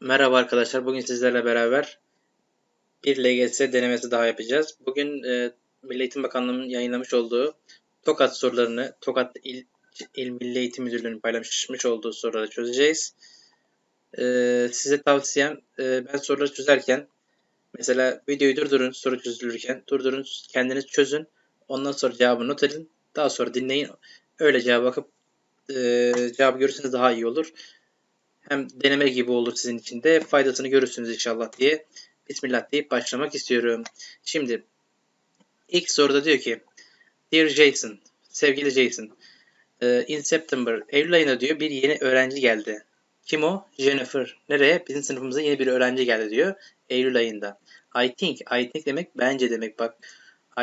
Merhaba arkadaşlar. Bugün sizlerle beraber bir LGS denemesi daha yapacağız. Bugün e, Milli Eğitim Bakanlığı'nın yayınlamış olduğu TOKAT sorularını, TOKAT İl, İl Milli Eğitim Müdürlüğü'nün paylaşmış olduğu soruları çözeceğiz. E, size tavsiyem e, ben soruları çözerken mesela videoyu durdurun soru çözülürken durdurun kendiniz çözün. Ondan sonra cevabı not edin. Daha sonra dinleyin. Öyle cevaba bakıp e, cevabı görürseniz daha iyi olur hem deneme gibi olur sizin için de faydasını görürsünüz inşallah diye Bismillah deyip başlamak istiyorum. Şimdi ilk soruda diyor ki Dear Jason, sevgili Jason, e, in September, Eylül ayında diyor bir yeni öğrenci geldi. Kim o? Jennifer. Nereye? Bizim sınıfımıza yeni bir öğrenci geldi diyor. Eylül ayında. I think. I think demek bence demek. Bak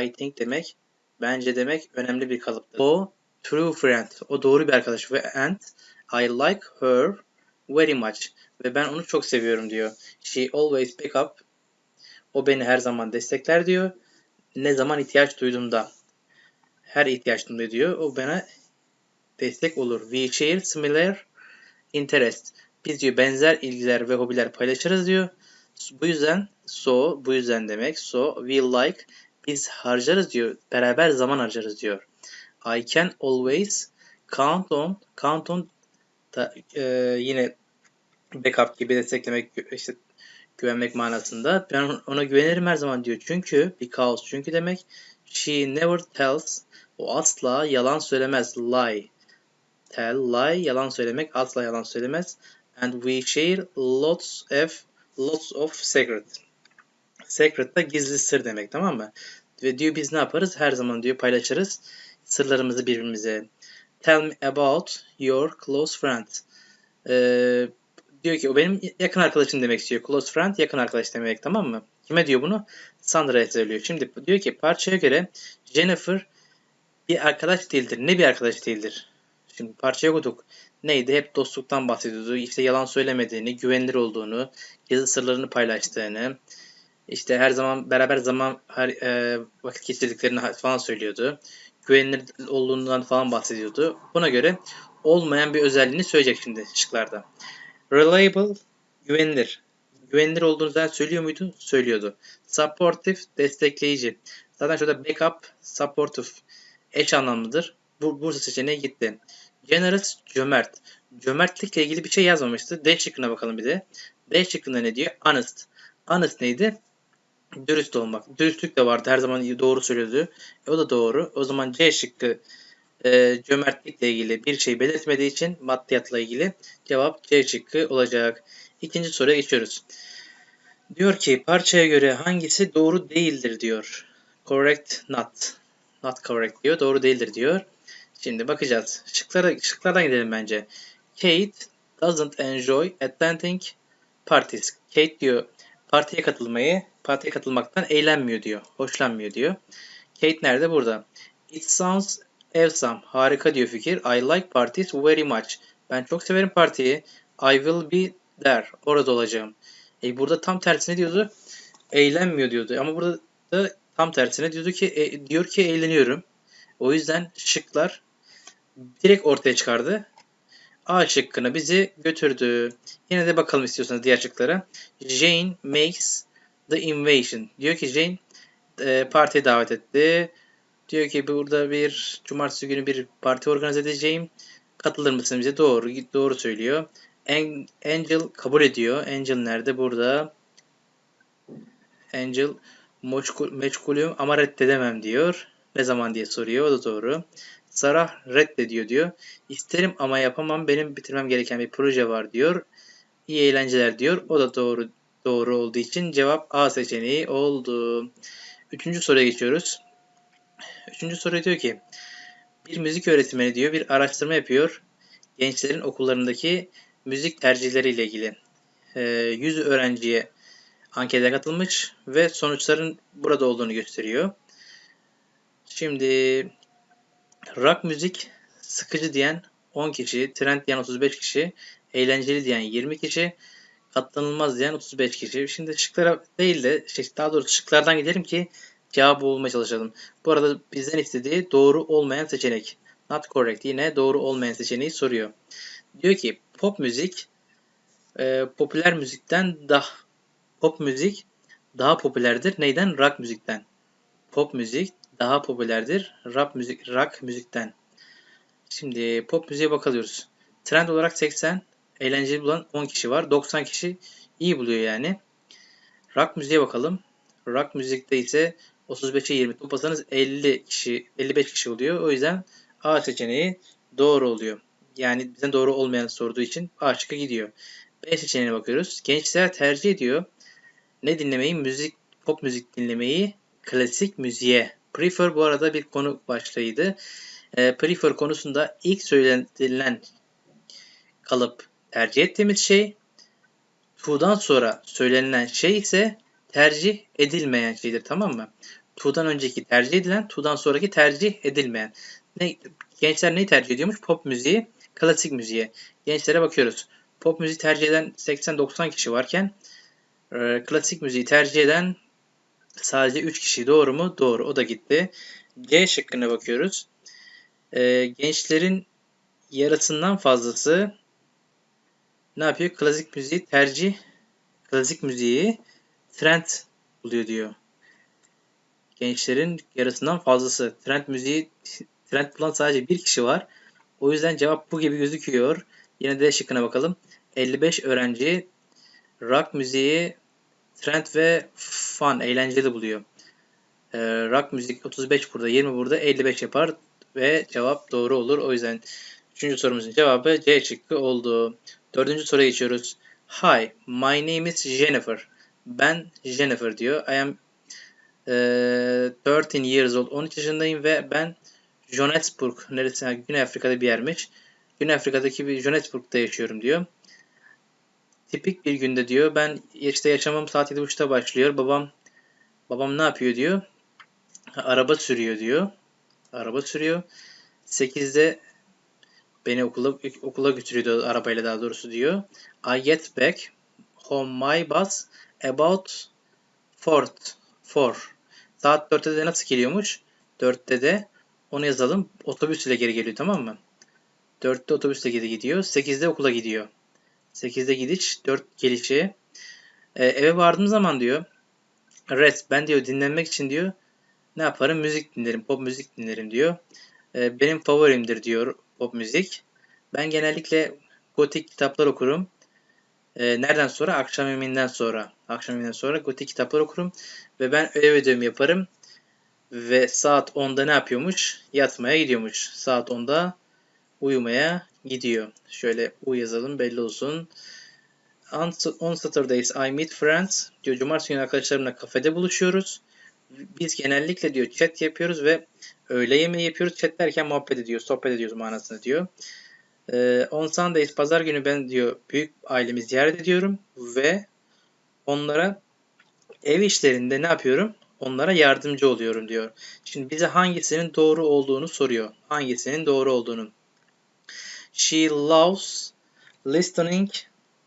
I think demek bence demek önemli bir kalıptır. O true friend. O doğru bir arkadaş. Ve and I like her very much ve ben onu çok seviyorum diyor. She always back up. O beni her zaman destekler diyor. Ne zaman ihtiyaç duyduğumda. Her ihtiyaç duyduğumda diyor. O bana destek olur. We share similar interest. Biz diyor benzer ilgiler ve hobiler paylaşırız diyor. Bu yüzden so bu yüzden demek so we like biz harcarız diyor. Beraber zaman harcarız diyor. I can always count on count on da, e, yine backup gibi desteklemek işte güvenmek manasında. Ben ona güvenirim her zaman diyor. Çünkü because çünkü demek she never tells o asla yalan söylemez. Lie. Tell, lie, yalan söylemek, asla yalan söylemez. And we share lots of lots of secret. Secret da gizli sır demek tamam mı? Ve diyor biz ne yaparız? Her zaman diyor paylaşırız sırlarımızı birbirimize. Tell me about your close friend. Ee, diyor ki o benim yakın arkadaşım demek istiyor. Close friend yakın arkadaş demek tamam mı? Kime diyor bunu? Sandra'ya söylüyor. Şimdi diyor ki parçaya göre Jennifer bir arkadaş değildir. Ne bir arkadaş değildir? Şimdi parçayı okuduk. Neydi? Hep dostluktan bahsediyordu. İşte yalan söylemediğini, güvenilir olduğunu, gizli sırlarını paylaştığını, işte her zaman beraber zaman her e, vakit geçirdiklerini falan söylüyordu. Güvenilir olduğundan falan bahsediyordu. Buna göre olmayan bir özelliğini söyleyecek şimdi şıklarda. Reliable, güvenilir. Güvenilir olduğunu zaten söylüyor muydu? Söylüyordu. Supportive, destekleyici. Zaten şurada backup, supportive eş anlamlıdır. Bu Bursa seçeneği gitti. Generous, cömert. Cömertlikle ilgili bir şey yazmamıştı. D şıkkına bakalım bir de. D şıkkında ne diyor? Honest. Honest neydi? Dürüst olmak. Dürüstlük de vardı. Her zaman doğru söylüyordu. E, o da doğru. O zaman C şıkkı e, cömertlikle ilgili bir şey belirtmediği için maddiyatla ilgili cevap C şıkkı olacak. İkinci soruya geçiyoruz. Diyor ki parçaya göre hangisi doğru değildir diyor. Correct not. Not correct diyor. Doğru değildir diyor. Şimdi bakacağız. Şıklara, şıklardan gidelim bence. Kate doesn't enjoy attending parties. Kate diyor partiye katılmayı, partiye katılmaktan eğlenmiyor diyor. Hoşlanmıyor diyor. Kate nerede? Burada. It sounds Evsam. Harika diyor fikir. I like parties very much. Ben çok severim partiyi. I will be there. Orada olacağım. E burada tam tersine diyordu. Eğlenmiyor diyordu. Ama burada da tam tersine diyordu ki e, diyor ki eğleniyorum. O yüzden şıklar direkt ortaya çıkardı. A şıkkına bizi götürdü. Yine de bakalım istiyorsanız diğer şıklara. Jane makes the invasion. Diyor ki Jane e, partiye davet etti. Diyor ki burada bir cumartesi günü bir parti organize edeceğim. Katılır mısın bize? Doğru. Doğru söylüyor. Angel kabul ediyor. Angel nerede? Burada. Angel meçgulüm ama reddedemem diyor. Ne zaman diye soruyor. O da doğru. Sarah reddediyor diyor. İsterim ama yapamam. Benim bitirmem gereken bir proje var diyor. İyi eğlenceler diyor. O da doğru doğru olduğu için cevap A seçeneği oldu. Üçüncü soruya geçiyoruz. Üçüncü soru diyor ki bir müzik öğretmeni diyor bir araştırma yapıyor. Gençlerin okullarındaki müzik tercihleriyle ilgili. E, ee, 100 öğrenciye ankete katılmış ve sonuçların burada olduğunu gösteriyor. Şimdi rock müzik sıkıcı diyen 10 kişi, trend diyen 35 kişi, eğlenceli diyen 20 kişi, katlanılmaz diyen 35 kişi. Şimdi şıklara değil de şey, daha doğrusu şıklardan gidelim ki cevabı bulmaya çalışalım. Bu arada bizden istediği doğru olmayan seçenek. Not correct. Yine doğru olmayan seçeneği soruyor. Diyor ki pop müzik e, popüler müzikten daha pop müzik daha popülerdir. Neyden? Rock müzikten. Pop müzik daha popülerdir. Rap müzik, rock müzikten. Şimdi pop müziğe bakalıyoruz. Trend olarak 80, eğlenceli bulan 10 kişi var. 90 kişi iyi buluyor yani. Rock müziğe bakalım. Rock müzikte ise 35'e 20 toplasanız 50 kişi 55 kişi oluyor. O yüzden A seçeneği doğru oluyor. Yani bizden doğru olmayan sorduğu için A şıkkı gidiyor. B seçeneğine bakıyoruz. Gençler tercih ediyor. Ne dinlemeyi? Müzik, pop müzik dinlemeyi klasik müziğe. Prefer bu arada bir konu başlığıydı. E, prefer konusunda ilk söylenilen kalıp tercih ettiğimiz şey. To'dan sonra söylenilen şey ise tercih edilmeyen şeydir tamam mı? To'dan önceki tercih edilen, To'dan sonraki tercih edilmeyen. Ne, gençler neyi tercih ediyormuş? Pop müziği, klasik müziğe. Gençlere bakıyoruz. Pop müziği tercih eden 80-90 kişi varken e, klasik müziği tercih eden sadece 3 kişi. Doğru mu? Doğru. O da gitti. C şıkkına bakıyoruz. E, gençlerin yarısından fazlası ne yapıyor? Klasik müziği tercih klasik müziği trend buluyor diyor. Gençlerin yarısından fazlası. Trend müziği trend bulan sadece bir kişi var. O yüzden cevap bu gibi gözüküyor. Yine de şıkkına bakalım. 55 öğrenci rock müziği trend ve fun, eğlenceli buluyor. Ee, rock müzik 35 burada, 20 burada, 55 yapar ve cevap doğru olur. O yüzden üçüncü sorumuzun cevabı C şıkkı oldu. Dördüncü soruya geçiyoruz. Hi, my name is Jennifer. Ben Jennifer diyor. I am e, 13 years old. 13 yaşındayım ve ben Johannesburg, neresi? Güney Afrika'da bir yermiş. Güney Afrika'daki bir Johannesburg'da yaşıyorum diyor. Tipik bir günde diyor. Ben işte yaşamam saat 7.30'da başlıyor. Babam babam ne yapıyor diyor. Araba sürüyor diyor. Araba sürüyor. 8'de beni okula okula götürüyordu arabayla daha doğrusu diyor. I get back home my bus about 4. 4. Saat 4'te de nasıl geliyormuş? 4'te de onu yazalım. Otobüsle geri geliyor tamam mı? 4'te otobüsle geri gidiyor. 8'de okula gidiyor. 8'de gidiş, 4 gelişi. Ee, eve vardığım zaman diyor rest ben diyor dinlenmek için diyor ne yaparım? Müzik dinlerim, pop müzik dinlerim diyor. Ee, benim favorimdir diyor pop müzik. Ben genellikle gotik kitaplar okurum. Ee, nereden sonra? Akşam yemeğinden sonra. Akşam yemeğinden sonra gotik kitaplar okurum. Ve ben ödev ödevimi yaparım. Ve saat 10'da ne yapıyormuş? Yatmaya gidiyormuş. Saat 10'da uyumaya gidiyor. Şöyle U yazalım belli olsun. On Saturdays I meet friends diyor. Cumartesi günü arkadaşlarımla kafede buluşuyoruz. Biz genellikle diyor chat yapıyoruz ve öğle yemeği yapıyoruz. Chat derken muhabbet ediyoruz, sohbet ediyoruz manasında diyor. Ee, on Sundays pazar günü ben diyor büyük ailemi ziyaret ediyorum ve onlara ev işlerinde ne yapıyorum? Onlara yardımcı oluyorum diyor. Şimdi bize hangisinin doğru olduğunu soruyor. Hangisinin doğru olduğunu. She loves listening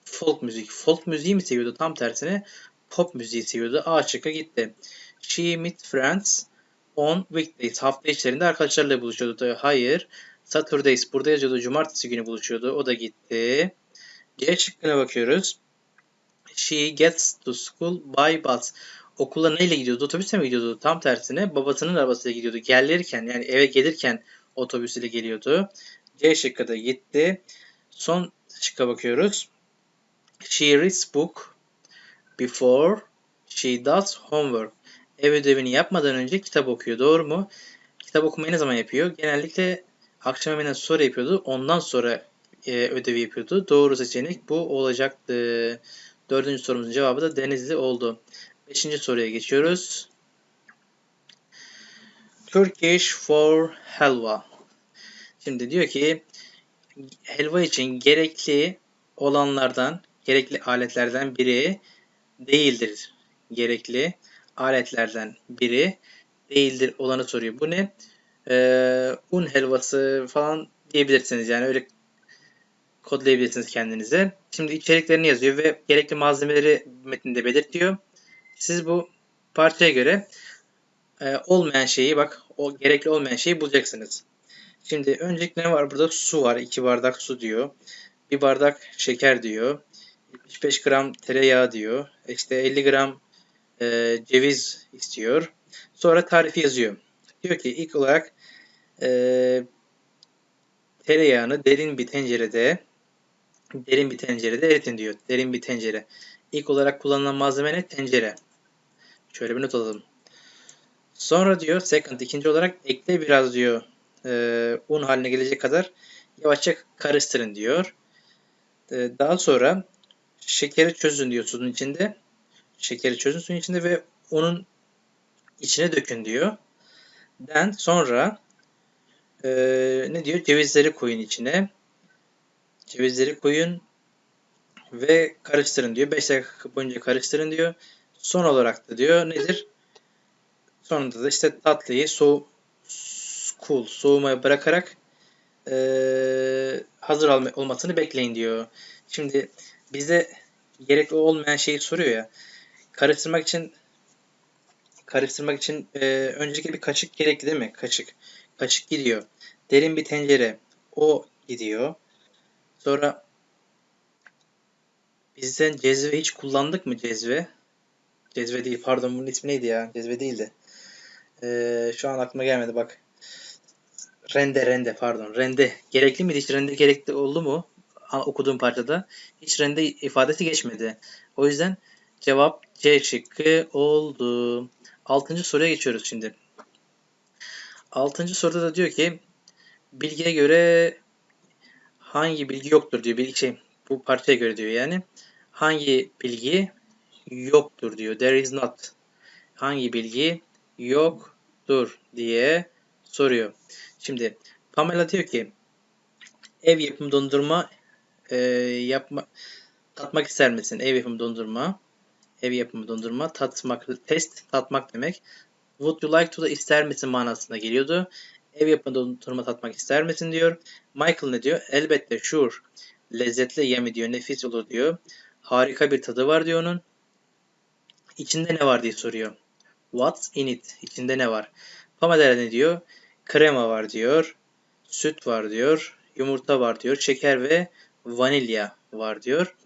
folk müzik. Folk müziği mi seviyordu? Tam tersine pop müziği seviyordu. A şıkkı gitti. She meet friends on weekdays. Hafta içlerinde arkadaşlarıyla buluşuyordu. Hayır. Saturdays burada yazıyordu. Cumartesi günü buluşuyordu. O da gitti. C şıkkına bakıyoruz. She gets to school by bus. Okula neyle gidiyordu? Otobüsle mi gidiyordu? Tam tersine babasının arabasıyla gidiyordu. Gelirken yani eve gelirken otobüsüyle geliyordu. C şıkkı da gitti. Son şıkka bakıyoruz. She reads book before she does homework. Ev ödevini yapmadan önce kitap okuyor. Doğru mu? Kitap okumayı ne zaman yapıyor? Genellikle akşam yemeğinden sonra yapıyordu. Ondan sonra e, ödevi yapıyordu. Doğru seçenek bu olacaktı. Dördüncü sorumuzun cevabı da Denizli oldu. Beşinci soruya geçiyoruz. Turkish for helva. Şimdi diyor ki helva için gerekli olanlardan, gerekli aletlerden biri değildir. Gerekli aletlerden biri değildir olanı soruyor. Bu ne? Ee, un helvası falan diyebilirsiniz. Yani öyle kodlayabilirsiniz kendinize. Şimdi içeriklerini yazıyor ve gerekli malzemeleri metinde belirtiyor. Siz bu parçaya göre e, olmayan şeyi bak o gerekli olmayan şeyi bulacaksınız. Şimdi öncelikle ne var burada? Su var. 2 bardak su diyor. Bir bardak şeker diyor. 75 gram tereyağı diyor. İşte 50 gram e, ceviz istiyor. Sonra tarifi yazıyor. Diyor ki ilk olarak e, tereyağını derin bir tencerede derin bir tencerede eritin diyor. Derin bir tencere. İlk olarak kullanılan malzeme ne? Tencere. Şöyle bir not alalım. Sonra diyor second ikinci olarak ekle biraz diyor e, un haline gelecek kadar yavaşça karıştırın diyor. E, daha sonra şekeri çözün diyor suyun içinde. Şekeri çözün suyun içinde ve unun içine dökün diyor. Den sonra e, ne diyor? Cevizleri koyun içine. Cevizleri koyun ve karıştırın diyor. 5 dakika boyunca karıştırın diyor. Son olarak da diyor nedir? Sonunda da işte tatlıyı soğu cool soğumaya bırakarak e, hazır olmasını bekleyin diyor. Şimdi bize gerekli olmayan şeyi soruyor ya. Karıştırmak için karıştırmak için e, öncelikle bir kaşık gerekli değil mi? Kaşık. Kaşık gidiyor. Derin bir tencere. O gidiyor. Sonra bizden cezve hiç kullandık mı cezve? Cezve değil pardon bunun ismi neydi ya? Cezve değildi. Ee, şu an aklıma gelmedi bak. Rende rende pardon. Rende. Gerekli miydi? Hiç rende gerekli oldu mu? Okuduğum parçada. Hiç rende ifadesi geçmedi. O yüzden cevap C şıkkı oldu. Altıncı soruya geçiyoruz şimdi. Altıncı soruda da diyor ki bilgiye göre hangi bilgi yoktur diyor. Bir şey bu parçaya göre diyor yani. Hangi bilgi yoktur diyor. There is not. Hangi bilgi yoktur diye soruyor. Şimdi Pamela diyor ki ev yapımı dondurma e, yapma tatmak ister misin? Ev yapımı dondurma ev yapımı dondurma tatmak test tatmak demek. Would you like to da ister misin manasına geliyordu. Ev yapımı dondurma tatmak ister misin diyor. Michael ne diyor? Elbette sure. Lezzetli yemi diyor. Nefis olur diyor. Harika bir tadı var diyor onun. İçinde ne var diye soruyor. What's in it? İçinde ne var? Pamela ne diyor? Krema var diyor. Süt var diyor. Yumurta var diyor. Şeker ve vanilya var diyor.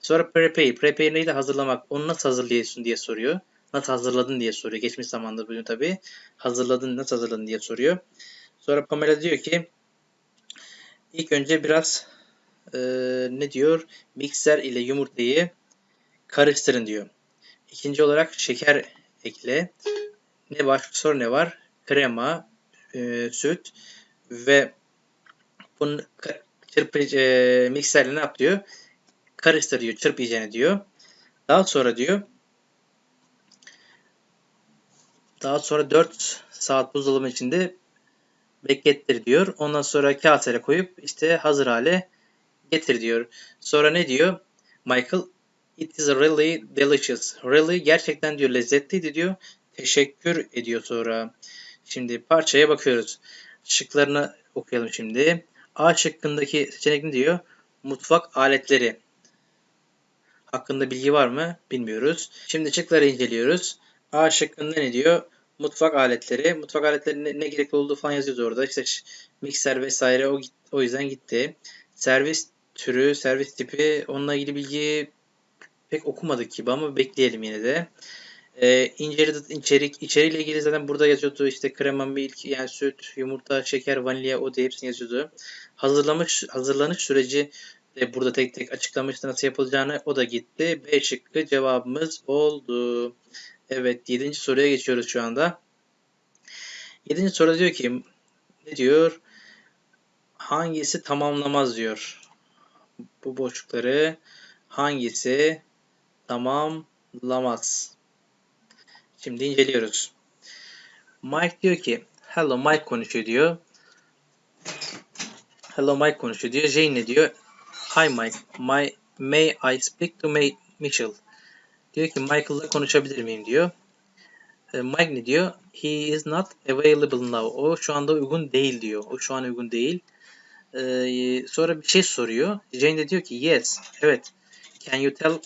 Sonra prepare. Prepare neydi? Hazırlamak. Onu nasıl hazırlıyorsun diye soruyor. Nasıl hazırladın diye soruyor. Geçmiş zamanda bugün tabi. Hazırladın nasıl hazırladın diye soruyor. Sonra Pamela diyor ki ilk önce biraz e, ne diyor? Mikser ile yumurtayı karıştırın diyor. İkinci olarak şeker ekle. Ne var? Sonra ne var? Krema, e, süt ve bunu çırpı e, mikserle ne yap diyor? Karıştır diyor. Çırp diyor. Daha sonra diyor daha sonra 4 saat buzdolabı içinde beklettir diyor. Ondan sonra kasere koyup işte hazır hale getir diyor. Sonra ne diyor? Michael It is really delicious. Really gerçekten diyor lezzetliydi diyor. Teşekkür ediyor sonra. Şimdi parçaya bakıyoruz. Şıklarını okuyalım şimdi. A şıkkındaki seçenek ne diyor? Mutfak aletleri. Hakkında bilgi var mı? Bilmiyoruz. Şimdi şıkları inceliyoruz. A şıkkında ne diyor? Mutfak aletleri. Mutfak aletleri ne, ne gerekli olduğu falan yazıyordu orada. İşte mikser vesaire o, o yüzden gitti. Servis türü, servis tipi onunla ilgili bilgi pek okumadık gibi ama bekleyelim yine de. Ee, inceledik içerik içeriğiyle ilgili zaten burada yazıyordu işte krema, milk yani süt, yumurta, şeker, vanilya o da hepsini yazıyordu. Hazırlamış hazırlanış süreci de burada tek tek açıklamıştı nasıl yapılacağını o da gitti. B şıkkı cevabımız oldu. Evet 7. soruya geçiyoruz şu anda. 7. soru diyor ki ne diyor? Hangisi tamamlamaz diyor. Bu boşlukları hangisi tamamlamaz? Şimdi inceliyoruz. Mike diyor ki Hello Mike konuşuyor diyor. Hello Mike konuşuyor diyor. Jane ne diyor? Hi Mike. My, may I speak to May Mitchell? Diyor ki Michael'la konuşabilir miyim diyor. E, Mike ne diyor? He is not available now. O şu anda uygun değil diyor. O şu an uygun değil. Ee, sonra bir şey soruyor. Jane de diyor ki yes. Evet. Can you tell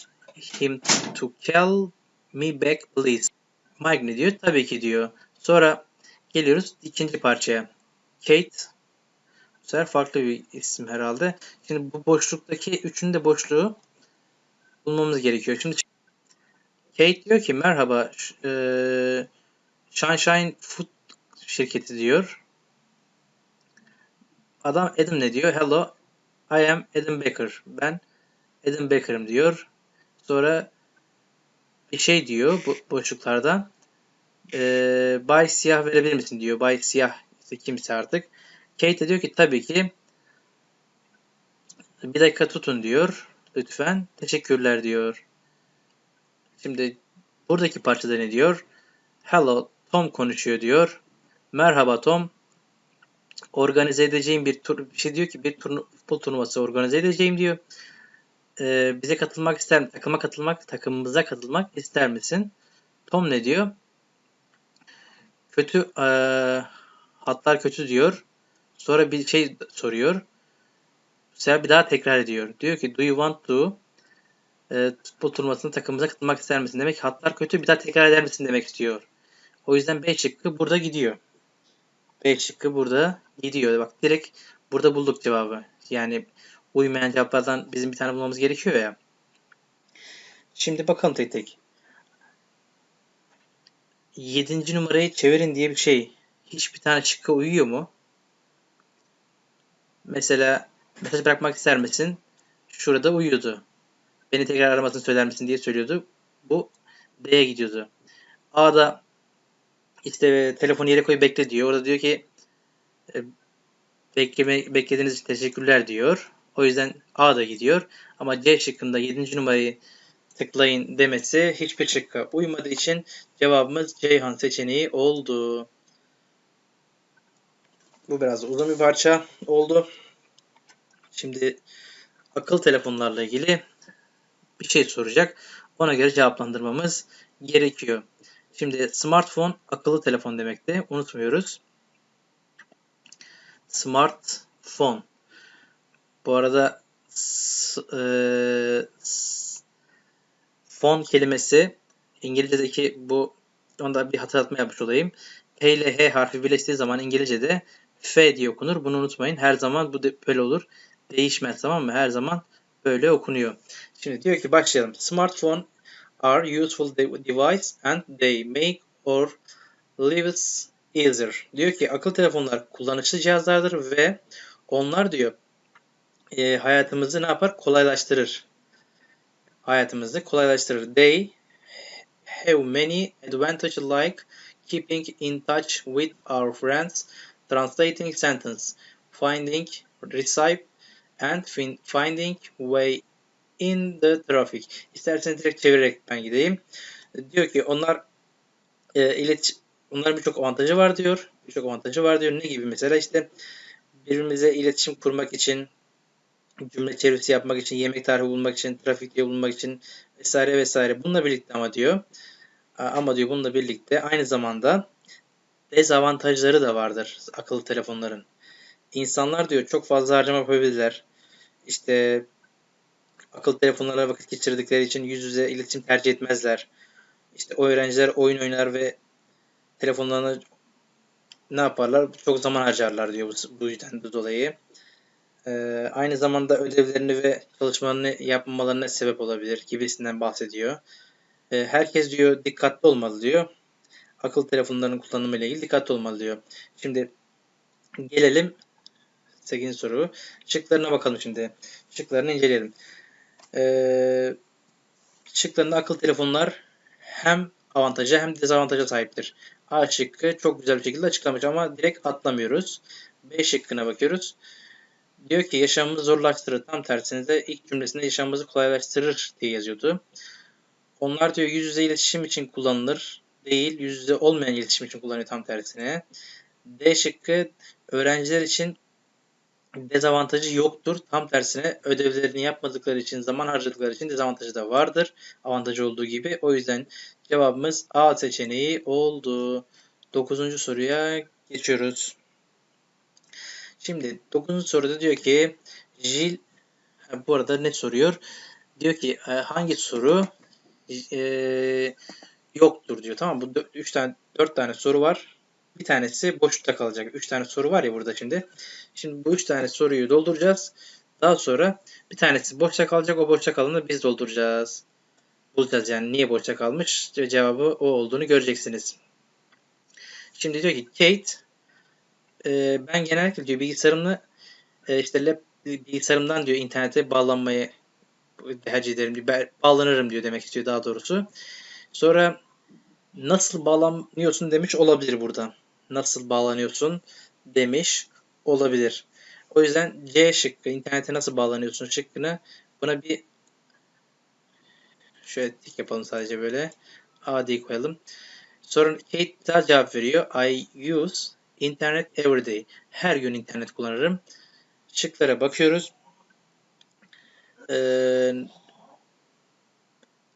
him to call me back please? Mike ne diyor? Tabii ki diyor. Sonra geliyoruz ikinci parçaya. Kate sefer farklı bir isim herhalde. Şimdi bu boşluktaki üçün de boşluğu bulmamız gerekiyor. Şimdi Kate diyor ki merhaba e, Sunshine Food şirketi diyor. Adam Adam ne diyor? Hello, I am Adam Baker. Ben Adam Baker'ım diyor. Sonra şey diyor bu boşluklardan. Ee, Bay Siyah verebilir misin diyor. Bay Siyah işte kimse artık. Kate de diyor ki tabii ki bir dakika tutun diyor. Lütfen. Teşekkürler diyor. Şimdi buradaki parçada ne diyor? Hello Tom konuşuyor diyor. Merhaba Tom. Organize edeceğim bir tur bir şey diyor ki bir turnu, futbol turnuvası organize edeceğim diyor. Ee, bize katılmak ister misin? Takıma katılmak, takımımıza katılmak ister misin? Tom ne diyor? Kötü e, hatlar kötü diyor. Sonra bir şey soruyor. Sonra bir daha tekrar ediyor. Diyor ki do you want to e, futbol turnuvasının takımımıza katılmak ister misin? Demek ki hatlar kötü bir daha tekrar eder misin demek istiyor. O yüzden B şıkkı burada gidiyor. B şıkkı burada gidiyor. Bak direkt burada bulduk cevabı. Yani uymayan cevaplardan bizim bir tane bulmamız gerekiyor ya. Şimdi bakalım tek tek. 7. numarayı çevirin diye bir şey hiçbir tane şıkka uyuyor mu? Mesela mesaj bırakmak ister misin? Şurada uyuyordu. Beni tekrar aramasını söyler misin diye söylüyordu. Bu D'ye gidiyordu. A'da işte telefonu yere koy bekle diyor. Orada diyor ki e, bekleme, beklediğiniz için teşekkürler diyor. O yüzden A da gidiyor. Ama C şıkkında 7. numarayı tıklayın demesi hiçbir şıkka uymadığı için cevabımız Ceyhan seçeneği oldu. Bu biraz uzun bir parça oldu. Şimdi akıl telefonlarla ilgili bir şey soracak. Ona göre cevaplandırmamız gerekiyor. Şimdi smartphone akıllı telefon demekti. Unutmuyoruz. Smartphone. Bu arada e, fon kelimesi İngilizce'deki bu onda bir hatırlatma yapmış olayım. H ile H harfi birleştiği zaman İngilizce'de F diye okunur. Bunu unutmayın. Her zaman bu böyle olur. Değişmez tamam mı? Her zaman böyle okunuyor. Şimdi diyor ki başlayalım. Smartphone are useful device and they make or lives easier. Diyor ki akıl telefonlar kullanışlı cihazlardır ve onlar diyor e, hayatımızı ne yapar? Kolaylaştırır. Hayatımızı kolaylaştırır. They have many advantages like keeping in touch with our friends, translating sentence, finding recipe and finding way in the traffic. İsterseniz direkt çevirerek ben gideyim. Diyor ki onlar e, ilet onların birçok avantajı var diyor. Birçok avantajı var diyor. Ne gibi mesela işte birbirimize iletişim kurmak için cümle çevirisi yapmak için, yemek tarifi bulmak için, trafikte bulmak için vesaire vesaire. Bununla birlikte ama diyor ama diyor bununla birlikte aynı zamanda dezavantajları da vardır akıllı telefonların. İnsanlar diyor çok fazla harcama yapabilirler. İşte akıllı telefonlara vakit geçirdikleri için yüz yüze iletişim tercih etmezler. İşte o öğrenciler oyun oynar ve telefonlarını ne yaparlar? Çok zaman harcarlar diyor bu, bu yüzden de dolayı. Ee, aynı zamanda ödevlerini ve çalışmalarını yapmamalarına sebep olabilir gibisinden bahsediyor. Ee, herkes diyor dikkatli olmalı diyor. Akıl telefonlarının kullanımı ile ilgili dikkatli olmalı diyor. Şimdi gelelim 8. soru. Şıklarına bakalım şimdi. Şıklarını inceleyelim. Ee, şıklarında akıl telefonlar hem avantaja hem dezavantaja sahiptir. A şıkkı çok güzel bir şekilde açıklamış ama direkt atlamıyoruz. B şıkkına bakıyoruz. Diyor ki yaşamımızı zorlaştırır. Tam tersine de ilk cümlesinde yaşamımızı kolaylaştırır diye yazıyordu. Onlar diyor yüz yüze iletişim için kullanılır. Değil, yüz yüze olmayan iletişim için kullanıyor tam tersine. D şıkkı öğrenciler için dezavantajı yoktur. Tam tersine ödevlerini yapmadıkları için, zaman harcadıkları için dezavantajı da vardır. Avantajı olduğu gibi. O yüzden cevabımız A seçeneği oldu. Dokuzuncu soruya geçiyoruz. Şimdi 9. soruda diyor ki Jil bu arada ne soruyor? Diyor ki e, hangi soru e, yoktur diyor. Tamam bu 3 tane 4 tane soru var. Bir tanesi boşlukta kalacak. 3 tane soru var ya burada şimdi. Şimdi bu 3 tane soruyu dolduracağız. Daha sonra bir tanesi boşta kalacak. O boşta kalanı biz dolduracağız. Bulacağız yani niye boşta kalmış. Ce- Cevabı o olduğunu göreceksiniz. Şimdi diyor ki Kate e, ben genellikle diyor bilgisayarımla e, işte lap, bilgisayarımdan diyor internete bağlanmayı tercih ederim. diyor. Bağlanırım diyor demek istiyor daha doğrusu. Sonra nasıl bağlanıyorsun demiş olabilir burada. Nasıl bağlanıyorsun demiş olabilir. O yüzden C şıkkı internete nasıl bağlanıyorsun şıkkını buna bir şöyle tik yapalım sadece böyle. A diye koyalım. Sonra Kate daha cevap veriyor. I use internet every day. Her gün internet kullanırım. Şıklara bakıyoruz. Ee,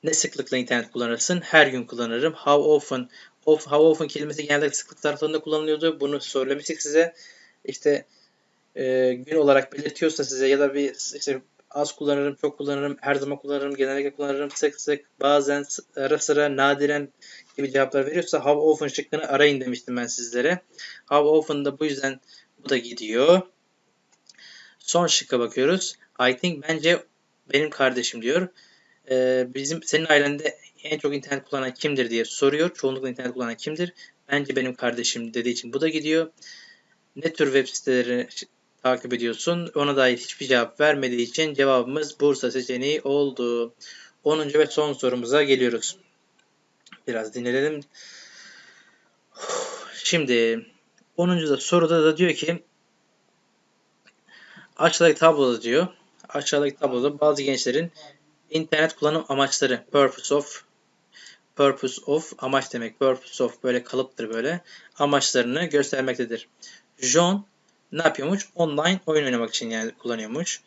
ne sıklıkla internet kullanırsın? Her gün kullanırım. How often? Of, how often kelimesi genelde sıklık taraflarında kullanılıyordu. Bunu söylemiştik size. İşte e, gün olarak belirtiyorsa size ya da bir işte az kullanırım, çok kullanırım, her zaman kullanırım, genellikle kullanırım, sık sık, bazen, ara sıra, nadiren gibi cevaplar veriyorsa how often şıkkını arayın demiştim ben sizlere. How often da bu yüzden bu da gidiyor. Son şıkka bakıyoruz. I think bence benim kardeşim diyor. Ee, bizim senin ailende en çok internet kullanan kimdir diye soruyor. Çoğunlukla internet kullanan kimdir? Bence benim kardeşim dediği için bu da gidiyor. Ne tür web siteleri takip ediyorsun? Ona dair hiçbir cevap vermediği için cevabımız Bursa seçeneği oldu. 10. ve son sorumuza geliyoruz. Biraz dinleyelim. Şimdi 10. da soruda da diyor ki aşağıdaki tabloda diyor. Aşağıdaki tabloda bazı gençlerin internet kullanım amaçları purpose of purpose of amaç demek. Purpose of böyle kalıptır böyle. Amaçlarını göstermektedir. John ne yapıyormuş? Online oyun oynamak için yani kullanıyormuş.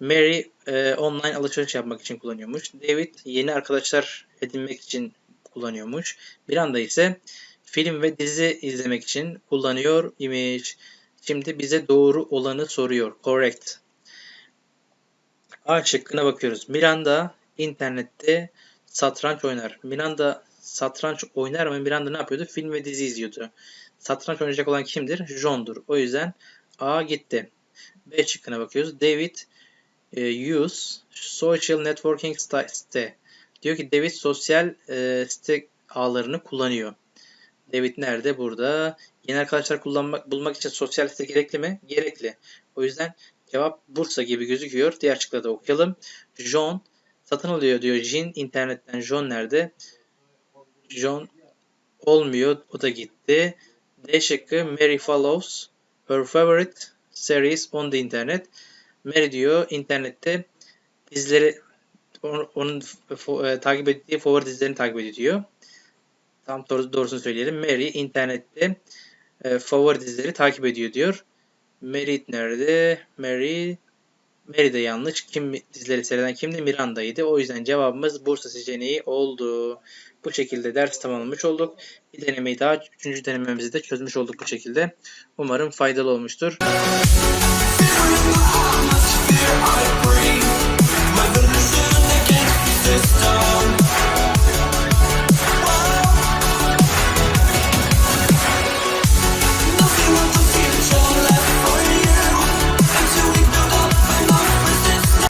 Mary e, online alışveriş yapmak için kullanıyormuş. David yeni arkadaşlar edinmek için kullanıyormuş. Miranda ise film ve dizi izlemek için kullanıyor imiş. Şimdi bize doğru olanı soruyor. Correct. A şıkkına bakıyoruz. Miranda internette satranç oynar. Miranda satranç oynar mı? Miranda ne yapıyordu? Film ve dizi izliyordu. Satranç oynayacak olan kimdir? John'dur. O yüzden A gitti. B şıkkına bakıyoruz. David e, use social networking site. Diyor ki David sosyal e, site ağlarını kullanıyor. David nerede? Burada. Yeni arkadaşlar kullanmak, bulmak için sosyal site gerekli mi? Gerekli. O yüzden cevap Bursa gibi gözüküyor. Diğer şıkları da okuyalım. John satın alıyor diyor. Jin internetten. John nerede? John olmuyor. O da gitti. D şıkkı Mary follows her favorite series on the internet. Mary diyor internette dizileri onun, e, takip ettiği favori dizilerini takip ediyor diyor. Tam doğru, doğrusunu söyleyelim. Mary internette e, favori dizileri takip ediyor diyor. Mary nerede? Mary Mary de yanlış. Kim dizileri seyreden kimdi? Miranda'ydı. O yüzden cevabımız Bursa seçeneği oldu. Bu şekilde ders tamamlamış olduk. Bir denemeyi daha, üçüncü denememizi de çözmüş olduk bu şekilde. Umarım faydalı olmuştur.